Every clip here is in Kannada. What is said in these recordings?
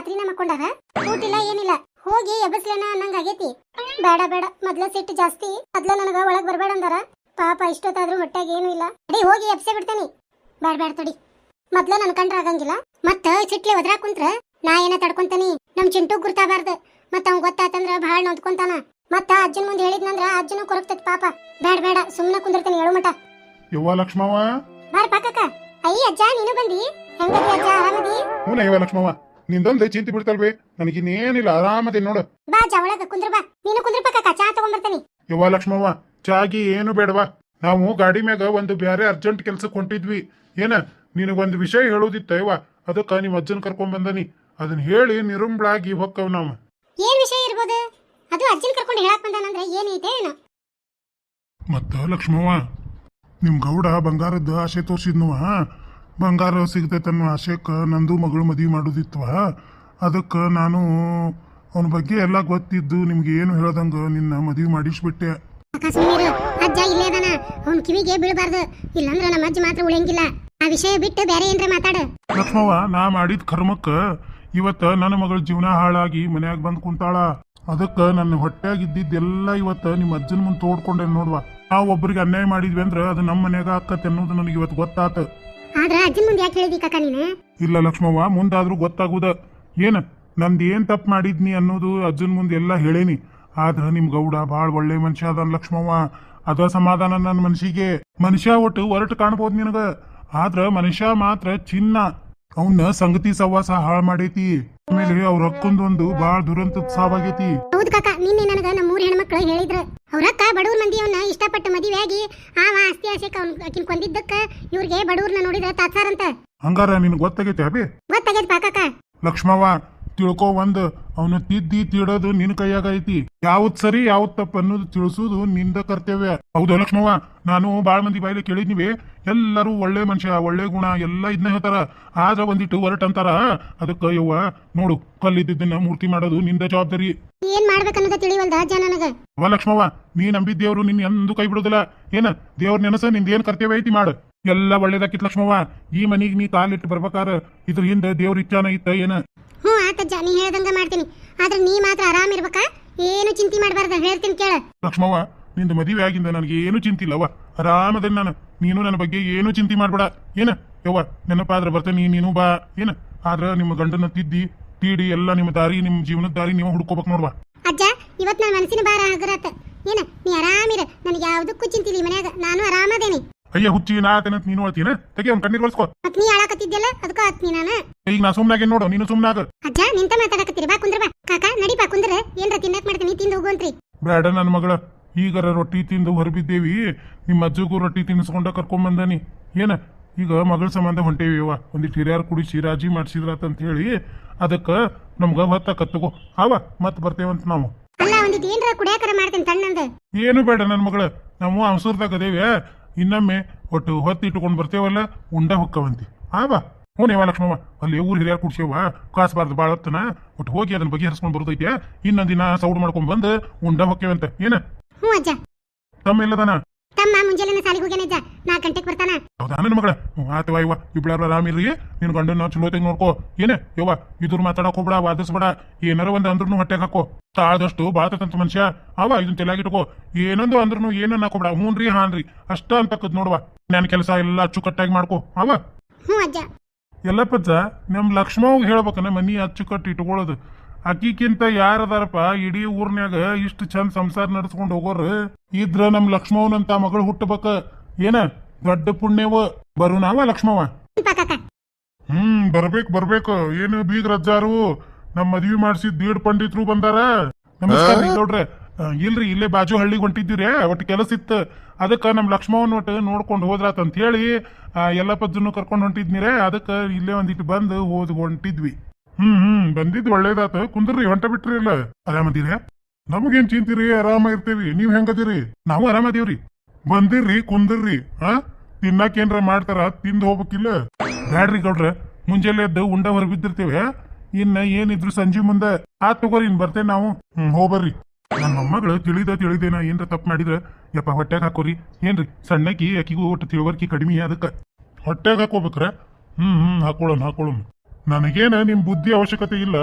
ರಾತ್ರಿನ ಮಕ್ಕೊಂಡಾರ? ಊಟಿಲ್ಲ ಏನಿಲ್ಲ. ಹೋಗಿ ಎಬ್ಬಸ್ಲೇನ ಅನ್ನಂಗ ಆಗೇತಿ. ಬೇಡ ಬೇಡ. ಮೊದ್ಲ ಸಿಟ್ಟು ಜಾಸ್ತಿ. ಅದ್ಲ ನನಗ ಒಳಗ್ ಬರ್ಬೇಡ ಅಂದಾರ. ಪಾಪ ಇಷ್ಟೊತ್ತಾದ್ರೂ ಹೊಟ್ಟೆಗೆ ಏನು ಇಲ್ಲ. ಅಡಿ ಹೋಗಿ ಎಬ್ಸೆ ಬಿಡ್ತೇನಿ. ಬೇಡ ಬೇಡ ತಡಿ. ಮೊದ್ಲ ನನ್ ಕಂಡ್ರ ಆಗಂಗಿಲ್ಲ. ಮತ್ತ ಸಿಟ್ಲಿ ಒದ್ರ ಕುಂತ್ರ ನಾ ಏನ ತಡ್ಕೊಂತಾನಿ? ನಮ್ ಚಿಂಟು ಗುರ್ತಾಬಾರ್ದ. ಮತ್ತ ಅವ್ನ್ ಗೊತ್ತಾತಂದ್ರ ಭಾಳ ನೊಂದ್ಕೊಂತಾನ. ಮತ್ತ ಅಜ್ಜನ್ ಮುಂದೆ ಹೇಳಿದ್ನಂದ್ರ ಅಜ್ಜನು ಕೊರಗ್ತೈತಿ ಪಾಪ. ಬೇಡ ಬೇಡ. ಸುಮ್ನ ಕುಂದಿರ್ತಾನೆ ಹೇಳು ಮಟ ಯವ್ವ ಲಕ್ಷ್ಮವ ಬಾರ್ ಪಾಕಕ್ಕ ಅಯ್ಯ ಅಜ್ಜ ನೀನು ಬಂದಿ? ಹೆಂಗದಿ ಅಜ್ಜ? ಆರಾಮದಿ? ಹ್ಞೂ ಯವ್ವ ಲಕ್ಷ್ಮವ್ವ. ನಿಂದೊಂದು ಚಿಂತೆ ಬಿಡ್ತಲ್ವೇ? ನನಗಿನ್ನೇನಿಲ್ಲ ಆರಾಮದಿ ನೋಡು. ಬಾ ಅಜ್ಜ ಒಳಗ ಕುಂದ್ರ ಬಾ. ನೀನು ಕುಂದ್ರ ಪಾಕಕ್ಕ ಚಾ ತಗೊಂಡ್ಬರ್ತೀನಿ ಯವ್ವ ಲಕ್ಷ್ಮವ್ವ ಚಾಗಿ ಏನು ಬೇಡವಾ? ನಾವು ಗಾಡಿ ಮ್ಯಾಗ ಒಂದು ಬ್ಯಾರೆ ಅರ್ಜೆಂಟ್ ಕೆಲ್ಸಕ್ಕೆ ಹೊಂಟಿದ್ವಿ. ಏನ ನಿನಗೊಂದು ವಿಷಯ ಹೇಳೋದಿತ್ತ ಯವ್ವ? ಅದಕ್ಕ ನಿಮ್ಮ ಅಜ್ಜನ್ ಕರ್ಕೊಂಡ್ ಬಂದನಿ. ಅದನ್ನ ಹೇಳಿ ನಿರುಂಬ್ಳಾಗಿ ಹೊಕ್ಕವ್ ನಾವು. ಏನ್ ವಿಷಯ ಇರ್ಬೋದು? ಅದು ಅಜ್ಜನ್ ಕರ್ಕೊಂಡು ಹೇಳಕ್ ಬಂದಾನಂದ್ರೆ ಏನೈತೆ ಏನೋ? ಮತ್ತ ಲಕ್ಷ್ಮವ್ವ ನಿಮ್ ಗೌಡ ಬಂಗಾರದ ಆಸೆ ತೋರ್ಸಿದ್ನುವ? ಬಂಗಾರ ಸಿಗ್ತೈತನ್ನೋ ಆಸೆಕ್ಕ ನಂದು ಮಗಳು ಮದುವೆ ಮಾಡೋದಿತ್ವ. ಅದಕ್ಕೆ ನಾನು ಅವನ ಬಗ್ಗೆ ಎಲ್ಲ ಗೊತ್ತಿದ್ದು ನಿಮ್ಗೆ ಏನು ಹೇಳದಂಗ ನಿನ್ನ ಮದುವೆ ಮಾಡಿಸ್ಬಿಟ್ಟೆ. ಅಜ್ಜ ಇಲ್ಲೇ ಅದಾನ. ಅವ್ನ್ ಕಿವಿಗೆ ಬೀಳಬಾರ್ದು. ಇಲ್ಲಂದ್ರೆ ನಮ್ಮ ಅಜ್ಜ ಮಾತ್ರ ಉಳಿಯಂಗಿಲ್ಲ. ಆ ವಿಷಯ ಬಿಟ್ಟು ಬೇರೆ ಏನ್ರ ಮಾತಾಡು. ಲಕ್ಷ್ಮವ್ವ ನಾ ಮಾಡಿದ ಕರ್ಮಕ್ಕ ಇವತ್ತ ನನ್ನ ಮಗಳ ಜೀವನ ಹಾಳಾಗಿ ಮನ್ಯಾಗ ಬಂದು ಕುಂತಾಳ. ಅದಕ್ಕ ನನ್ನ ಹೊಟ್ಯಾಗ ಇದ್ದಿದ್ದೆಲ್ಲ ಇವತ್ತ ನಿಮ್ಮ ಅಜ್ಜನ ಮುಂದೆ ತೋಡ್ಕೊಂಡೆ ನೋಡ್ವಾ. ನಾವು ಒಬ್ಬರಿಗೆ ಅನ್ಯಾಯ ಮಾಡಿದ್ವಿ ಅಂದ್ರೆ ಅದು ನಮ್ಮ ಮನೆಯಾಗ ಆಕತ್ತೆ ಅನ್ನೋದು ನನಗೆ ಇವತ್ತು ಗೊತ್ತಾತ. ಆದ್ರ ಅಜ್ಜನ್ ಮುಂದೆ ಯಾಕೆ ಹೇಳಿದಿ ಕಾಕ ನೀನು? ಇಲ್ಲ ಲಕ್ಷ್ಮವ್ವ, ಮುಂದಾದ್ರೂ ಗೊತ್ತಾಗುದ. ಏನ, ನಂದು ಏನ್ ತಪ್ಪು ಮಾಡಿದ್ನಿ ಅನ್ನೋದು ಅಜ್ಜನ್ ಮುಂದೆ ಎಲ್ಲ ಹೇಳೇನಿ. ಆದ್ರ ನಿಮ್ ಗೌಡ ಬಾಳ ಒಳ್ಳೆ ಮನುಷ್ಯ ಅದಾನ ಲಕ್ಷ್ಮವ್ವ. ಅದ ಸಮಾಧಾನ ನನ್ನ ಮನ್ಸಿಗೆ. ಮನುಷ್ಯ ಒಟ್ಟು ಹೊರಟು ಕಾಣ್ಬೋದು ನಿನಗ. ಆದ್ರ ಮನುಷ್ಯ ಮಾತ್ರ ಚಿನ್ನ. ಅವನ್ನ ಸಂಗತಿ ಸವಾಸ ಹಾಳು ಮಾಡೈತಿ. ಆಮೇಲೆ ಅವ್ರ ಅಕ್ಕೊಂದೊಂದು ಬಾಳ ದುರಂತದ ಸಾವಾಗೈತಿ. ಹೌದು ಕಾಕ ನಿನ್ನೆ ನನಗ ನಮ್ಮ ಮೂರ್ ಹೆಣ್ಮಕ್ಳು ಅವ್ರ ಅಕ್ಕ ಬಡವ್ರ ಮಂದಿಯವನ್ನ ಇಷ್ಟಪಟ್ಟು ಮದುವೆಯಾಗಿ ಆವ ಆಸ್ತಿ ಆಸೆಕ್ ಅವ್ನ ಆಕಿನ್ ಕೊಂದಿದ್ದಕ್ಕ ಇವ್ರಿಗೆ ಬಡವ್ರನ್ನ ನೋಡಿದ್ರ ತಾತ್ಸಾರಂತ ಹಂಗಾರ ನಿನ್ ಗೊತ್ತಾಗೈತಿ ಅಬಿ ಗೊತ್ತಾಗೈತಿ ಪಾಕಕ್ಕ ಲಕ್ಷ್ಮವ್ವ ತಿಳ್ಕೊ ಒಂದ್. ಅವನು ತಿದ್ದಿ ತಿಡೋದು ನಿನ್ ಕೈಯಾಗ ಐತಿ ಯಾವ್ದ್ ಸರಿ ಯಾವ್ದ್ ತಪ್ಪ ಅನ್ನೋದು ತಿಳಿಸೋದು ನಿಂದ ಕರ್ತವ್ಯ. ಹೌದು ಲಕ್ಷ್ಮವ್ವ ನಾನು ಬಾಳ ಮಂದಿ ಬಾಯಿಲಿ ಕೇಳಿದ್ನಿವಿ. ಎಲ್ಲರೂ ಒಳ್ಳೆ ಮನುಷ್ಯ ಒಳ್ಳೆ ಗುಣ ಎಲ್ಲ ಇದನ್ನ ಹೇಳ್ತಾರ. ಆದ್ರ ಒಂದಿಟ್ಟು ಹೊರಟ ಅಂತಾರ. ಅದಕ್ಕ ಯವ್ವ ನೋಡು ಕಲ್ಲಿದ್ದನ್ನ ಮೂರ್ತಿ ಮಾಡೋದು ನಿಂದ ಜವಾಬ್ದಾರಿ. ಏನ್ ಮಾಡ್ಬೇಕನ್ನೋದ ತಿಳಿವಲ್ದ ಅಜ್ಜ ನನಗ? ಅವ ಲಕ್ಷ್ಮವ್ವ ನೀ ನಂಬಿದ್ದೇವ್ರು ನಿನ್ ಎಂದೂ ಕೈ ಬಿಡುದಿಲ್ಲ. ಏನ ದೇವ್ರ ನೆನಸ ನಿಂದ ಏನ್ ಕರ್ತವ್ಯ ಐತಿ ಮಾಡು. ಎಲ್ಲ ಒಳ್ಳೇದಾಕಿತ್ ಲಕ್ಷ್ಮವ್ವ. ಈ ಮನಿಗೆ ನೀ ಕಾಲಿಟ್ಟು ಬರ್ಬೇಕಾರ. ಇದ್ರ ಹಿಂದೆ ದೇವ್ರ ಇಚ್ಛಾನ ಇತ್ತ ಏನ? ಹ್ಞೂ ಆತಜ್ಜ ನೀ ಹೇಳ್ದಂಗ ಮಾಡ್ತೀನಿ. ಆದ್ರೆ ನೀ ಮಾತ್ರ ಆರಾಮ್ ಇರ್ಬೇಕಾ? ಏನು ಚಿಂತೆ ಮಾಡಬಾರ್ದ? ಹೇಳ್ತೀನಿ ಕೇಳ. ಲಕ್ಷ್ಮವ್ವ ನಿಂದು ಮದುವೆ ಆಗಿಂದ ನನಗೆ ಏನು ಚಿಂತಿಲ್ಲವ್ವ ಆರಾಮದೇನು ನಾನು. ನೀನು ನನ್ನ ಬಗ್ಗೆ ಏನು ಚಿಂತೆ ಮಾಡ್ಬೇಡ. ಏನ? ಯವ್ವ ನೆನಪಾದ್ರೆ ಬರ್ತೇನೆ ನೀನು ಬಾ. ಏನ? ಆದ್ರೆ ನಿಮ್ಮ ಗಂಡನ ತಿದ್ದಿ ತೀಡಿ ಎಲ್ಲ ನಿಮ್ಮ ದಾರಿ ನಿಮ್ಮ ಜೀವನದ ದಾರಿ ನೀವು ಹುಡ್ಕೋಬೇಕು ನೋಡ್ವಾ. ಅಜ್ಜ ಇವತ್ ನನ್ನ ಮನಸ್ಸಿನ ಭಾರ ಹಗರತ್ತ ಏನ? ನೀ ಆರಾಮಿರ. ನನಗೆ ಯಾವುದಕ್ಕೂ ಚಿಂತಿಲ್ಲ ಇಲ್ಲ ಮನ್ಯಾಗ. ನಾನು ಆರಾಮದೇನಿ. ಅಯ್ಯ ಹುಚ್ಚಿ ನಾ ಆತೇನಂತ ನೀನು ಹೇಳ್ತೀನ ತೆಗಿ ಅವ್ನ ಕಣ್ಣೀರ್ ಬಳಸ್ಕೋ ಮತ್ ನೀ ಅದಕ್ಕ ಹತ್ನಿ ನಾನು. ಈಗ ನಾ ಸುಮ್ನಾಗೆ ನೋಡು ನೀನು ಸುಮ್ನಾಗ. ಅಜ್ಜ ನಿಂತ ಮಾತಾಡಕತ್ತೀರಿ ಬಾ ಕುಂದ್ರ ಬಾ. ಕಾಕ ನಡಿ ಬಾ ಕುಂದ್ರ ಏನ್ರ ತಿನ್ನಕ್ ಮಾಡ್ತೀನಿ ತಿಂದು ಹೋಗುವಂತ್ರಿ ಬೇಡ ನನ್ನ ಮಗಳ ಈಗರ ರೊಟ್ಟಿ ತಿಂದು ಹೊರಬಿದ್ದೇವಿ ನಿಮ್ಮ ಅಜ್ಜಗೂ ರೊಟ್ಟಿ ತಿನ್ನಿಸ್ಕೊಂಡ ಕರ್ಕೊಂಬಂದನಿ ಏನ? ಈಗ ಮಗಳ ಸಂಬಂಧ ಹೊಂಟೇವಿ ಅವ ಒಂದಿಟ್ಟು ಹಿರಿಯರು ಕುಡಿಸಿ ರಾಜಿ ಮಾಡಿಸಿದ್ರಾತ ಅಂತ ಹೇಳಿ ಅದಕ್ಕೆ ನಮ್ಗೆ ಹೊತ್ತ ಕತ್ತಗೋ. ಅವ ಮತ್ತೆ ಬರ್ತೇವಂತ ನಾವು. ಅಲ್ಲ ಒಂದಿಟ್ಟು ಏನ್ರ ಕುಡಿಯಾಕರ ಮಾಡ್ತೀನಿ ತಣ್ಣಂದ. ಏನು ಬೇಡ ನನ್ನ ಮಗಳ. ನಾವು ಅವಸರದಾಗ ಅದೇವೆ. ಇನ್ನೊಮ್ಮೆ ಒಟ್ಟು ಹೊತ್ತು ಇಟ್ಟುಕೊಂಡು ಬರ್ತೇವಲ್ಲ ಉಂಡ ಹೊಕ್ಕವಂತಿ. ಬಾ. ಹ್ಞೂ ಲಕ್ಷ್ಮಮ್ಮ ಅಲ್ಲಿ ಊರು ಹಿರಿಯರು ಕುಡ್ಸೇವ ಕಾಸಬಾರ್ದು ಭಾಳ ಹೊತ್ತನ ಒಟ್ಟು ಹೋಗಿ ಅದನ್ನ ಬಗೆಹರಿಸ್ಕೊಂಡು ಬರ್ತೈತೆ ಇನ್ನೊಂದಿನ ದಿನ ಸೌಡ್ ಮಾಡ್ಕೊಂಡ್ ಬಂದು ಉಂಡ ಹೊಕ್ಕೇವಂತ. ಏನ? ಹ್ಞೂ ಅಜ್ಜ. ತಮ್ಮ ಇಲ್ಲದನ ತಮ್ಮ ಮುಂಜಾನೆ ಸಾಲಿಗೆ ಹೋಗ್ಯಾನೆ ಅಜ್ಜ ನಾಲ್ಕು ಗಂಟೆಗೆ ಬರ್ತಾನ. ಹೌದಾ? ನನ್ನ ಮಗಳ. ಆತವ ಇವ ಇಬ್ಳಾರ ಆರಾಮಿರ್ರಿ ನಿನ್ ಗಂಡನ ಚಲೋತೆಗ್ ನೋಡ್ಕೋ. ಏನೇ ಯವ್ವ ಇದ್ರ ಮಾತಾಡಕ್ ಹೋಗ್ಬೇಡ ವಾದಿಸ್ಬೇಡ. ಏನಾರ ಒಂದ್ ಅಂದ್ರೂ ಹೊಟ್ಟೆಗೆ ಹಾಕೋ. ತಾಳ್ದಷ್ಟು ಬಾಳ್ತಂತ ಮನುಷ್ಯ. ಅವ ಇದನ್ನ ತಲೆಯಾಗಿಟ್ಕೋ ಏನೊಂದು ಅಂದ್ರೂ ಏನನ್ನ ಹಾಕೋಬೇಡ ಹ್ಞೂನ್ರಿ ಹಾನ್ರಿ ಅಷ್ಟ ಅಂತಕ್ಕದ್ ನೋಡುವ. ನನ್ನ ಕೆಲಸ ಎಲ್ಲ ಅಚ್ಚುಕಟ್ಟಾಗಿ ಮಾಡ್ಕೋ. ಅವ ಹ್ಞೂ ಅಜ್ಜ. ಎಲ್ಲ ಪಜ್ಜ ನಮ್ ಲಕ್ಷ್ಮವ್ಗೆ ಹೇಳ್ಬೇಕನ್ನ ಮನಿ ಅಚ್ಚುಕಟ್ಟು ಇಟ್ಕೊಳ್ಳೋದು ಅಕ್ಕಿಕ್ಕಿಂತ ಯಾರದಾರಪ್ಪ ಇಡೀ ಊರ್ನ್ಯಾಗ ಇಷ್ಟು ಚಂದ ಸಂಸಾರ ನಡ್ಸ್ಕೊಂಡು ಹೋಗೋರು? ಇದ್ರ ನಮ್ ಲಕ್ಷ್ಮವ್ನಂತ ಮಗಳು ಹುಟ್ಟಬೇಕ ಏನ? ದೊಡ್ಡ ಪುಣ್ಯವ? ಬರು ನಾವ ಲಕ್ಷ್ಮವ್ವ. ಪಾ ಹ್ಮ್, ಬರ್ಬೇಕು ಬರ್ಬೇಕು. ಏನು ಬೀಗ್ ರಜ್ಜಾರು? ನಮ್ ಮದ್ವಿ ಮಾಡಿಸಿ ದೀಡ್ ಪಂಡಿತ್ರು ಬಂದಾರ. ನಮಸ್ಕಾರ ನೋಡ್ರಿ ಇಲ್ರಿ, ಇಲ್ಲೇ ಬಾಜು ಹಳ್ಳಿಗೆ ಹೊಂಟಿದ್ದೀರಿ ಒಟ್ಟು ಕೆಲಸ ಇತ್ತು. ಅದಕ್ಕೆ ನಮ್ಮ ಲಕ್ಷ್ಮವನ್ ಒಟ್ಟು ನೋಡ್ಕೊಂಡು ಹೋದ್ರಾತ ಅಂತ ಹೇಳಿ ಎಲ್ಲ ಪದ್ದನ್ನು ಕರ್ಕೊಂಡು ಹೊಂಟಿದ್ನಿರೇ. ಅದಕ್ಕೆ ಇಲ್ಲೇ ಒಂದಿಟ್ಟು ಬಂದು ಹೋದ್ ಹೊಂಟಿದ್ವಿ. ಹ್ಮ್ ಹ್ಮ್, ಬಂದಿದ್ದು ಒಳ್ಳೇದಾತ. ಕುಂದ್ರಿ ಹೊಂಟ ಬಿಟ್ರಿ ಅಲ್ಲ ಆರಾಮದಿರಿ? ನಮಗೇನ್ ಚಿಂತಿರಿ ಆರಾಮ ಇರ್ತೀವಿ ನೀವ್ ಹೆಂಗದಿರಿ? ನಾವು ಆರಾಮದೀವ್ರಿ. ಬಂದಿರ್ರಿ, ಕುಂದಿರ್ರಿ ಹಾ ತಿನ್ನಾಕ ಏನ್ರ ಮಾಡ್ತಾರ, ತಿಂದು ಹೋಗ್ಬೇಕಿಲ್ಲ. ಬ್ಯಾಡ್ರಿ ಗೌಡ್ರ, ಮುಂಜಾನೆ ಎದ್ದು ಉಂಡ ಹೊರಬಿದ್ದಿರ್ತೇವೆ ಇನ್ನ ಏನಿದ್ರು ಸಂಜೆ ಮುಂದೆ, ಆ ತಗೋರಿ, ಇನ್ ಬರ್ತೇವೆ ನಾವು. ಹ್ಮ್, ಹೋಗ್ಬರ್ರಿ. ನಮ್ಮ ಮೊಮ್ಮಗಳು ತಿಳಿದ ತಿಳಿದೇನ ಏನ್ರ ತಪ್ಪು ಮಾಡಿದ್ರ, ಯಪ್ಪ, ಹೊಟ್ಯಾಗ ಹಾಕೋರಿ. ಏನ್ರಿ ಸಣ್ಣಕಿ ಆಕಿಗೂ ಒಟ್ಟು ತಿಳುವರ್ಕಿ ಕಡಿಮೆ ಅದಕ್ಕೆ. ಹೊಟ್ಯಾಗ ಹಾಕೋಬೇಕ್ರ? ಹ್ಮ್ ಹ್ಮ್ ಹಾಕೊಳ್ಳೋಣ ಹಾಕೊಳ್ಳೋಣ ನನಗೇನ ನಿಮ್ ಬುದ್ಧಿ ಅವಶ್ಯಕತೆ ಇಲ್ಲ.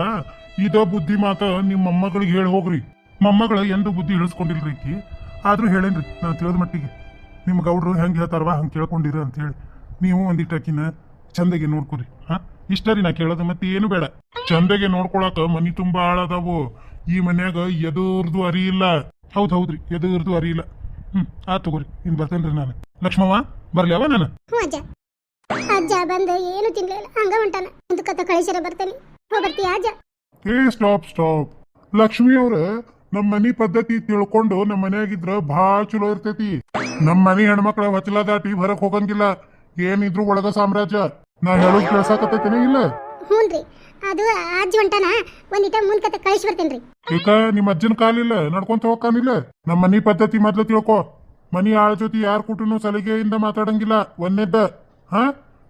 ಇದ ಬುದ್ಧಿ ಮಾತ ನಿಮ್ಮ ಮೊಮ್ಮಗಳಿಗೆ ಹೇಳಿ ಹೋಗ್ರಿ. ಮೊಮ್ಮಗಳು ಎಂದು ಬುದ್ಧಿ ಇಳಿಸ್ಕೊಂಡಿಲ್ರಿ ಈಕಿ. ಆದ್ರೂ ಹೇಳೇನ್ರಿ, ನಾನು ತಿಳಿದ ಮಟ್ಟಿಗೆ. ನಿಮ್ ಗೌಡ್ರು ಹೆಂಗ್ ಹೇಳ್ತಾರವ ಹಂಗ್ ಕೇಳ್ಕೊಂಡಿರ ಅಂತ ಹೇಳಿ. ನೀವು ಒಂದಿಟ್ಟಕಿನ ಚಂದಗೆ ನೋಡ್ಕೊರಿ. ಹಾ? ಇಷ್ಟ ರೀ ನಾ ಕೇಳೋದು ಮತ್ತೆ ಏನು ಬೇಡ. ಚಂದಗೆ ನೋಡ್ಕೊಳಕ ಮನಿ ತುಂಬಾ ಆಳದಾವು ಈ ಮನ್ಯಾಗ ಎದುರ್ದು ಅರಿ ಇಲ್ಲ. ಹೌದ್ ಹೌದ್ರಿ, ಎದುರ್ದು ಅರಿ ಇಲ್ಲ. ಹ್ಮ್ ಆ ತಗೋರಿ, ಇನ್ ಬರ್ತೇನ್ರಿ ನಾನು. ಲಕ್ಷ್ಮವ್ವ ಅವ ನಾನು? ಅಜ್ಜ ಬಂದು ಏನು ತಿನ್ಲಿಲ್ಲ. ಹಂಗ ಹೊಂಟಾನ. ಒಂದು ಕಥ ಕಳಿಸಿರ ಬರ್ತೇನೆ. ಅಜ್ಜ? ಏ ಸ್ಟಾಪ್ ಸ್ಟಾಪ್ ಲಕ್ಷ್ಮಿ ಅವ್ರ ನಮ್ ಮನಿ ಪದ್ಧತಿ ತಿಳ್ಕೊಂಡು ನಮ್ ಮನ್ಯಾಗಿದ್ರ ಭಾಳ ಚಲೋ ಇರ್ತೈತಿ. ನಮ್ ಮನಿ ಹೆಣ್ಮಕ್ಳ ಹೊಚ್ಚಲ ದಾಟಿ ಹೊರಗ್ ಹೋಗಂಗಿಲ್ಲ. ಏನಿದ್ರು ಒಳಗ ಸಾಮ್ರಾಜ್ಯ. ನಾ ಹೇಳೋದ್ ಕೇಳ್ಸಾಕತ್ತೈತೇನೆ ಇಲ್ಲ? ಹ್ಞೂನ್ರಿ ಅದು ಅಜ್ಜ ಹೊಂಟಾನ. ಒಂದಿಟ ಮುಂದ್ ಕತೆ ಕಳಿಸಿ ಬರ್ತೇನ್ರಿ. ಈಗ ನಿಮ್ ಅಜ್ಜನ ಕಾಲಿಲ್ಲ ನಡ್ಕೊಂತ ಹೋಗ್ಕಾನಿಲ್ಲ ನಮ್ ಮನಿ ಪದ್ಧತಿ ಮೊದ್ಲು ತಿಳ್ಕೊ. ಮನಿ ಆಳ ಜೊತೆ ಯಾರ್ ಕುಟುನು ಸಲಿಗೆಯಿಂದ ಮಾತಾಡಂಗಿಲ್ಲ. ಒಂದೇದ್ದ. ಹಾ?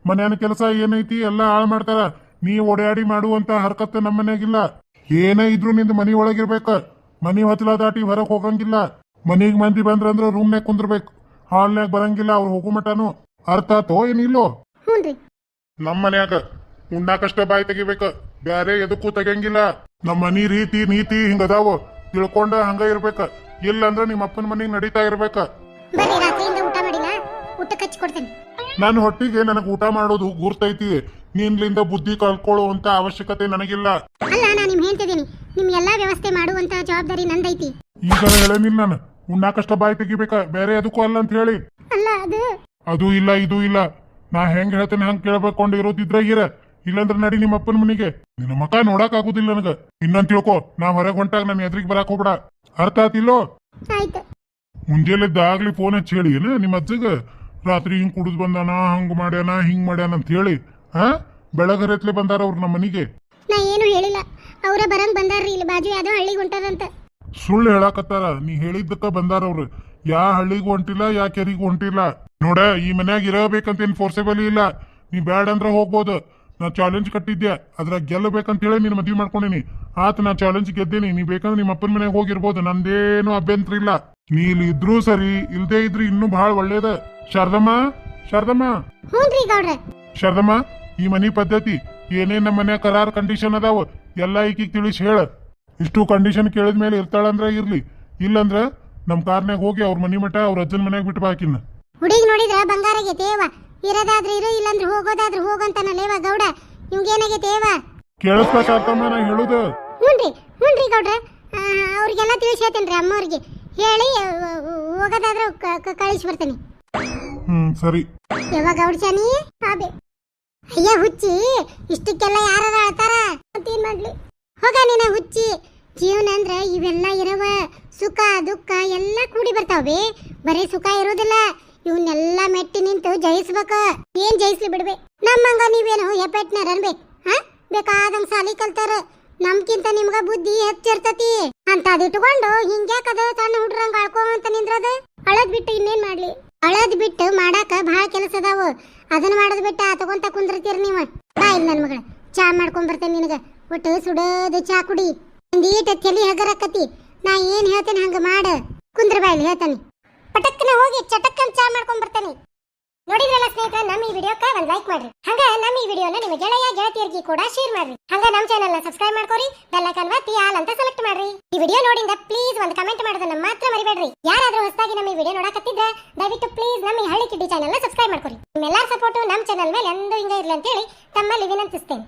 ಮನ್ಯಾನ ಕೆಲಸ ಏನೈತಿ ಎಲ್ಲ ಹಾಳು ಮಾಡ್ತಾರ. ನೀ ಓಡಾಡಿ ಮಾಡುವಂತ ಹರಕತ್ತ ನಮ್ಮ ಮನ್ಯಾಗಿಲ್ಲ. ಏನೇ ಇದ್ರು ನಿಂದ ಮನಿ ಒಳಗಿರ್ಬೇಕ. ಮನಿ ಹೊತ್ತಲ ದಾಟಿ ಹೊರಗ್ ಹೋಗಂಗಿಲ್ಲ. ಮನಿಗ್ ಮಂದಿ ಬಂದ್ರಂದ್ರ ರೂಮ್ನ್ಯಾಗ ಕುಂದ್ರಬೇಕು. ಹಾಲ್ನ್ಯಾಗ ಬರಂಗಿಲ್ಲ ಅವ್ರು ಹೋಗೋ ಮಟನು ಅರ್ಥ ಆತೋ ಏನಿಲ್ಲೋ? ನಮ್ಮ ಮನ್ಯಾಗ ಉಣ್ಣಾಕಷ್ಟ ಬಾಯಿ ತೆಗಿಬೇಕ. ಬ್ಯಾರೆ ಎದಕ್ಕೂ ತೆಗಿಯಂಗಿಲ್ಲ ನಮ್ಮ ಮನಿ ರೀತಿ ನೀತಿ ಹಿಂಗದಾವು ತಿಳ್ಕೊಂಡ ಹಂಗ ಇರ್ಬೇಕ. ಇಲ್ಲಂದ್ರ ನಿಮ್ಮ ಅಪ್ಪನ ಮನಿಗ್ ನಡೀತಾ ಇರ್ಬೇಕ. ಊಟ ಮಾಡಿಲ್ಲ ಕೊಡ್ತೇನೆ. ನನ್ನ ಹೊಟ್ಟಿಗೆ ನನಗೆ ಊಟ ಮಾಡೋದು ಗುರ್ತೈತಿ. ನಿನ್ಲಿಂದ ಬುದ್ಧಿ ಕಲ್ಕೊಳ್ಳುವಂತ ಅವಶ್ಯಕತೆ ನನಗಿಲ್ಲ. ಅಲ್ಲ ನಾನು ನಿಮ್ ಹೇಳ್ತಿದ್ದೀನಿ. ನಿಮ್ ಎಲ್ಲಾ ವ್ಯವಸ್ಥೆ ಮಾಡುವಂತ ಜವಾಬ್ದಾರಿ ನಂದೈತಿ. ಈಗ ಹೇಳೇನಿಲ್ಲ ನಾನು ಉಣ್ಣಾಕಷ್ಟ ಬಾಯಿ ತೆಗಿಬೇಕ ಬೇರೆ ಅದಕ್ಕೂ ಅಲ್ಲ ಅಂತ ಹೇಳಿ. ಅಲ್ಲ ಅದು ಅದು ಇಲ್ಲ ಇದು ಇಲ್ಲ. ನಾ ಹೆಂಗ್ ಹೇಳ್ತೇನೆ ಹಂಗ್ ಕೇಳ್ಬೇಕೊಂಡು ಇರೋದಿದ್ರ ಇರ. ಇಲ್ಲಂದ್ರ ನಡಿ ನಿಮ್ಮ ಅಪ್ಪನ ಮನಿಗೆ. ನಿನ್ನ ಮಕ ನೋಡಕ್ ಆಗುದಿಲ್ಲ ನನಗ. ಇನ್ನೊಂದ್ ತಿಳ್ಕೊ ನಾ ಹೊರಗೆ ಹೊಂಟಾಗ ನನ್ನ ಎದ್ರಿಗೆ ಬರಾಕ್ ಹೋಗ್ಬೇಡ. ಅರ್ಥ ಆತಿಲ್ಲೋ? ಆಯ್ತು. ಮುಂಜಾನೆದ್ದಾಗ್ಲಿ ಫೋನ್ ಹಚ್ಚಿ ಹೇಳಿ ಏನ ನಿಮ್ಮ ಅಜ್ಜಗ? ರಾತ್ರಿ ಹಿಂಗೆ ಕುಡಿದು ಬಂದಾನ ಹಂಗ್ ಮಾಡ್ಯಾನ ಹಿಂಗ್ ಮಾಡ್ಯಾನ ಅಂತ ಹೇಳಿ ಹಾ ಬೆಳಗರೆತ್ಲೆ ಬಂದಾರ ಅವ್ರು ನಮ್ಮ ಮನಿಗೆ. ನಾ ಏನು ಹೇಳಿಲ್ಲ. ಅವರ ಬರಂಗ್ ಬಂದಾರ್ರಿ ಇಲ್ಲಿ ಬಾಜು ಯಾವ್ದೋ ಹಳ್ಳಿಗೆ ಹೊಂಟಾರಂತ. ಸುಳ್ಳು ಹೇಳಾಕತ್ತಾರ. ನೀ ಹೇಳಿದ್ದಕ್ಕ ಬಂದಾರ ಅವ್ರು. ಯಾ ಹಳ್ಳಿಗೂ ಹೊಂಟಿಲ್ಲ ಯಾ ಕೆರಿಗೂ ಹೊಂಟಿಲ್ಲ. ನೋಡ ಈ ಮನ್ಯಾಗ ಇರಬೇಕಂತ ಏನ್ ಫೋರ್ಸೇಬಲ್ ಇಲ್ಲ. ನೀ ಬ್ಯಾಡ ಅಂದ್ರೆ ಹೋಗ್ಬೋದು. ನಾ ಚಾಲೆಂಜ್ ಕಟ್ಟಿದ್ದೆ. ಅದ್ರಾಗ ಗೆಲ್ಲಬೇಕಂತ ಹೇಳಿ ನೀನು ಮದ್ವಿ ಮಾಡ್ಕೊಂಡಿನಿ. ಆತ ನಾ ಚಾಲೆಂಜ್ ಗೆದ್ದೇನಿ. ನೀ ಬೇಕಂದ್ರೆ ನಿಮ್ಮ ಅಪ್ಪನ ಮನೆಗೆ ಹೋಗಿರ್ಬೋದು. ನಂದೇನು ಅಭ್ಯಂತರ ಇಲ್ಲ. ನೀ ಇಲ್ಲಿ ಇದ್ರೂ ಸರಿ ಇಲ್ದೇ ಇದ್ರೆ ಇನ್ನೂ ಬಹಳ ಒಳ್ಳೇದ. ಶಾರದಮ್ಮ ಶಾರದಮ್ಮ. ಹ್ಞೂನ್ರಿ ಗೌಡ್ರೆ. ಶಾರದಮ್ಮ ಈ ಮನಿ ಪದ್ಧತಿ ಏನೇನ್ ನಮ್ಮ ಮನ್ಯಾಗ ಕರಾರ್ ಕಂಡೀಷನ್ ಅದಾವ ಎಲ್ಲ ಈಕಿಗೆ ತಿಳಿಸಿ ಹೇಳ. ಇಷ್ಟು ಕಂಡೀಷನ್ ಕೇಳಿದ ಮೇಲೆ ಇರ್ತಾಳಂದ್ರ ಇರ್ಲಿ. ಇಲ್ಲಂದ್ರ ನಮ್ ಕಾರ್ನ್ಯಾಗ ಹೋಗಿ ಅವ್ರ ಮನಿ ಮಠ ಅವ್ರ ಅಜ್ಜನ ಮನ್ಯಾಗ ಬಿಟ್ಟು ಬಾಕಿನ ಹುಡುಗಿ ನೋಡಿದ್ರ ದೇವ ಇರೋದಾದ್ರೆ ಇರು ಇಲ್ಲಂದ್ರೆ ಹೋಗೋದಾದ್ರೆ ಹೋಗಂತಾನಲ್ಲೇವ ಗೌಡ. ದೇವ ಕೇಳಿಸ್ಬೇಕಾಗ್ತಮ್ಮ ನಾ ಹೇಳುದು. ಹ್ಞೂನ್ರಿ ಹ್ಞೂನ್ರಿ ಗೌಡ್ರ. ಅವ್ರಿಗೆಲ್ಲ ತಿಳಿಸಿ ಹೇಳ್ತೇನ್ರಿ ಅಮ್ಮವ್ರಿಗೆ. ಹೇಳಿ ಹೋಗೋದಾದ್ರೆ ಕಳಿಸಿ ಬರ್ತೇನೆ. ಹ್ಮ್ ಸರಿ. ಯಾವಾಗ ಅವ್ರ ಚಾನಿ ಅದೇ ಅಯ್ಯ ಹುಚ್ಚಿ ಇಷ್ಟಕ್ಕೆಲ್ಲ ಯಾರು ಅಳ್ತಾರ ಮತ್ತೇನ್ ಮಾಡ್ಲಿ. ಹೋಗ ನೀನ ಹುಚ್ಚಿ. ಜೀವನ ಅಂದ್ರೆ ಇವೆಲ್ಲ ಇರವ. ಸುಖ ದುಃಖ ಎಲ್ಲ ಕೂಡಿ ಬರ್ತಾವೆ ಬರೀ ಸುಖ ಇರೋದಿಲ್ಲ. ಇವನ್ನೆಲ್ಲ ಮೆಟ್ಟಿ ನಿಂತು ಜಯಿಸ್ಬೇಕ. ಏನ್ ಜಯಿಸ್ಲಿ ಬಿಡ್ಬೇಕು ನಮ್ಮಂಗ ನೀವೇನು ಹೆಪೆಟ್ನರ್ ಅನ್ಬೇಕು ಹಾ? ಬೇಕಾದಂಗ ಸಾಲಿ ಕಲ್ತಾರ. ನಮ್ಕಿಂತ ನಿಮ್ಗ ಬುದ್ಧಿ ಹೆಚ್ಚಿರ್ತತಿ ಅಂತ ಅದಿಟ್ಕೊಂಡು ಹಿಂಗ್ಯಾಕದ ಸಣ್ಣ ಹುಡ್ರಂಗ ಅಳ್ಕೊಂತ ನಿಂದ್ರದ? ಅಳದ್ ಬಿಟ್ಟು ಇನ್ನೇನ್ ಮಾಡ್ಲಿ? ಅಳದ್ ಬಿಟ್ಟು ಮಾಡಾಕ ಬಹಳ ಕೆಲಸ ಅದಾವ. ಅದನ್ನ ಮಾಡದ್ ಬಿಟ್ಟ ತಗೊಂತ ಕುಂದಿರ್ತೀರಿ ನೀವು. ಬಾ ಇಲ್ಲಿ ನನ್ ಮಗಳ. ಚಾ ಮಾಡ್ಕೊಂಡ್ ಬರ್ತೇನೆ ನಿನಗ. ಒಟ್ಟು ಸುಡೋದು ಚಾ ಕುಡಿ. ಒಂದೀಟ ತಲಿ ಹಗರಕತಿ. ನಾ ಏನ್ ಹೇಳ್ತೇನೆ ಹಂಗ ಮಾಡ. ಕುಂದ್ರ ಬಾ ಹೇಳ್ತಾನೆ. ಪಟಕ್ಕನ ಹೋಗಿ ಚಟಕ್ಕನ್ ಚಾ ಮಾಡ್ಕೊಂಡ್ ಬರ್ತೇನೆ. ನೋಡಿದ್ರಲ್ಲ ಸ್ನೇಹಿತರೆ, ನಮ್ಮ ಈ ವಿಡಿಯೋಕ್ಕೆ ಒಂದು ಲೈಕ್ ಮಾಡ್ರಿ. ಹಂಗ ನಮ್ಮ ಈ ವಿಡಿಯೋನ ನಿಮ್ಮ ಗೆಳೆಯ, ಗೆಳತಿಯರಿಗೆ ಕೂಡ ಶೇರ್ ಮಾಡ್ರಿ. ಹಂಗ ನಮ್ಮ ಚಾನೆಲ್ನ ಸಬ್ಸ್ಕ್ರೈಬ್ ಮಾಡ್ಕೊರಿ ಬೆಲ್ ಐಕಾನ್ ಒತ್ತಿ ಆಲ್ ಅಂತ ಸೆಲೆಕ್ಟ್ ಮಾಡ್ರಿ. ಈ ವಿಡಿಯೋ ನೋಡಿಂದ ಪ್ಲೀಸ್ ಒಂದು ಕಮೆಂಟ್ ಮಾಡೋದನ್ನ ಮಾತ್ರ ಮರಿಬೇಡ್ರಿ. ಯಾರಾದ್ರೂ ಹೊಸದಾಗಿ ನಮ್ಮ ಈ ವಿಡಿಯೋ ನೋಡಕತ್ತಿದ್ರೆ, ದಯವಿಟ್ಟು ಪ್ಲೀಸ್ ನಮ್ಮ ಈ ಹಳ್ಳಿ ಕಿಡ್ಡಿ ಚಾನೆಲ್ ಸಬ್ಸ್ಕ್ರೈಬ್ ಮಾಡ್ಕೊರಿ. ನಿಮ್ಮೆಲ್ಲರ ಸಪೋರ್ಟ್ ನಮ್ಮ ಚಾನೆಲ್ ಮೇಲೆ ಎಂದೂ ಹಿಂಗ ಇರಲಿ ಅಂತ ಹೇಳಿ ತಮ್ಮಲ್ಲಿ ವಿನಂತಿಸ್ತೇನೆ.